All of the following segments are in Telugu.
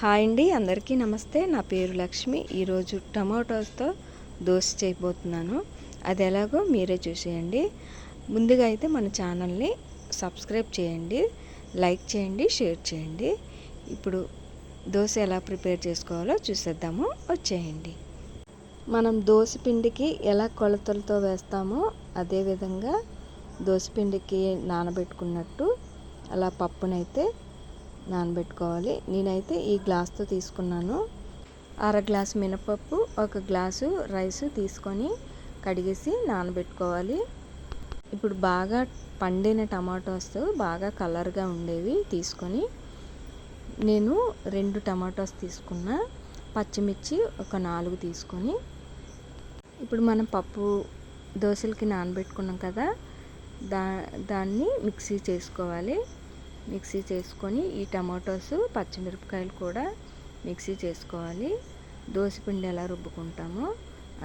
హాయ్ అండి అందరికీ నమస్తే. నా పేరు లక్ష్మి. ఈరోజు టమాటోస్తో దోశ చేయబోతున్నాను. అది ఎలాగో మీరే చూసేయండి. ముందుగా అయితే మన ఛానల్ని సబ్స్క్రైబ్ చేయండి లైక్ చేయండి షేర్ చేయండి. ఇప్పుడు దోశ ఎలా ప్రిపేర్ చేసుకోవాలో చూసేద్దాము. వచ్చేయండి. మనం దోశ పిండికి ఎలా కొలతలతో వేస్తామో అదేవిధంగా దోశ పిండికి నానబెట్టుకున్నట్టు అలా పప్పునైతే నానబెట్టుకోవాలి. నేనైతే ఈ గ్లాస్తో తీసుకున్నాను. అర గ్లాస్ మినపప్పు ఒక గ్లాసు రైస్ తీసుకొని కడిగేసి నానబెట్టుకోవాలి. ఇప్పుడు బాగా పండిన టమాటోస్ బాగా కలర్గా ఉండేవి తీసుకొని నేను రెండు టమాటోస్ తీసుకున్న. పచ్చిమిర్చి ఒక నాలుగు తీసుకొని. ఇప్పుడు మనం పప్పు దోశలకి నానబెట్టుకున్నాం కదా దా దాన్ని మిక్సీ చేసుకోవాలి. మిక్సీ చేసుకొని ఈ టమాటోస్ పచ్చిమిరపకాయలు కూడా మిక్సీ చేసుకోవాలి. పిండి ఎలా రుబ్బుకుంటామో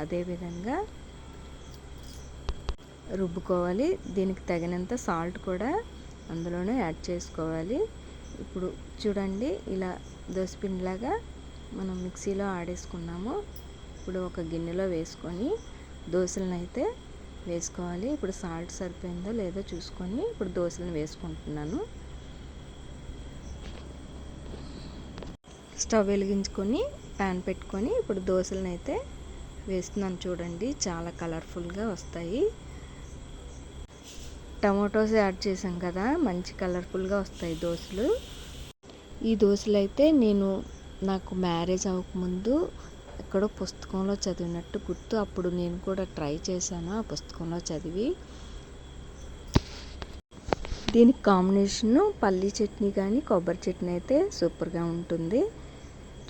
అదేవిధంగా రుబ్బుకోవాలి. దీనికి తగినంత సాల్ట్ కూడా అందులోనే యాడ్ చేసుకోవాలి. ఇప్పుడు చూడండి ఇలా దోశపిండిలాగా మనం మిక్సీలో ఆడేసుకున్నాము. ఇప్పుడు ఒక గిన్నెలో వేసుకొని దోశలను అయితే వేసుకోవాలి. ఇప్పుడు సాల్ట్ సరిపోయిందో లేదో చూసుకొని ఇప్పుడు దోశలను వేసుకుంటున్నాను. స్టవ్ వెలిగించుకొని ప్యాన్ పెట్టుకొని ఇప్పుడు దోశలను అయితే వేస్తున్నాను చూడండి. చాలా కలర్ఫుల్గా వస్తాయి. టమాటోస్ యాడ్ చేసాం కదా మంచి కలర్ఫుల్గా వస్తాయి దోశలు. ఈ దోశలు అయితే నేను నాకు మ్యారేజ్ అవ్వకముందు ఎక్కడో పుస్తకంలో చదివినట్టు గుర్తు. అప్పుడు నేను కూడా ట్రై చేశాను ఆ పుస్తకంలో చదివి. దీనికి కాంబినేషను పల్లీ చట్నీ కానీ కొబ్బరి చట్నీ అయితే సూపర్గా ఉంటుంది.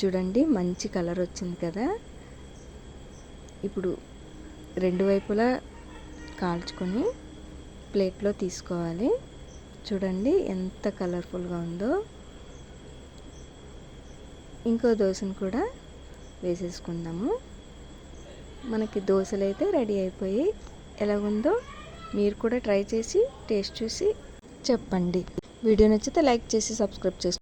చూడండి మంచి కలర్ వచ్చింది కదా. ఇప్పుడు రెండు వైపులా కాల్చుకొని ప్లేట్లో తీసుకోవాలి. చూడండి ఎంత కలర్ఫుల్గా ఉందో. ఇంకో దోశను కూడా వేసేసుకుందాము. మనకి దోశలు అయితే రెడీ అయిపోయి ఎలాగుందో మీరు కూడా ట్రై చేసి టేస్ట్ చూసి చెప్పండి. వీడియో నచ్చితే లైక్ చేసి సబ్స్క్రైబ్ చేసుకోండి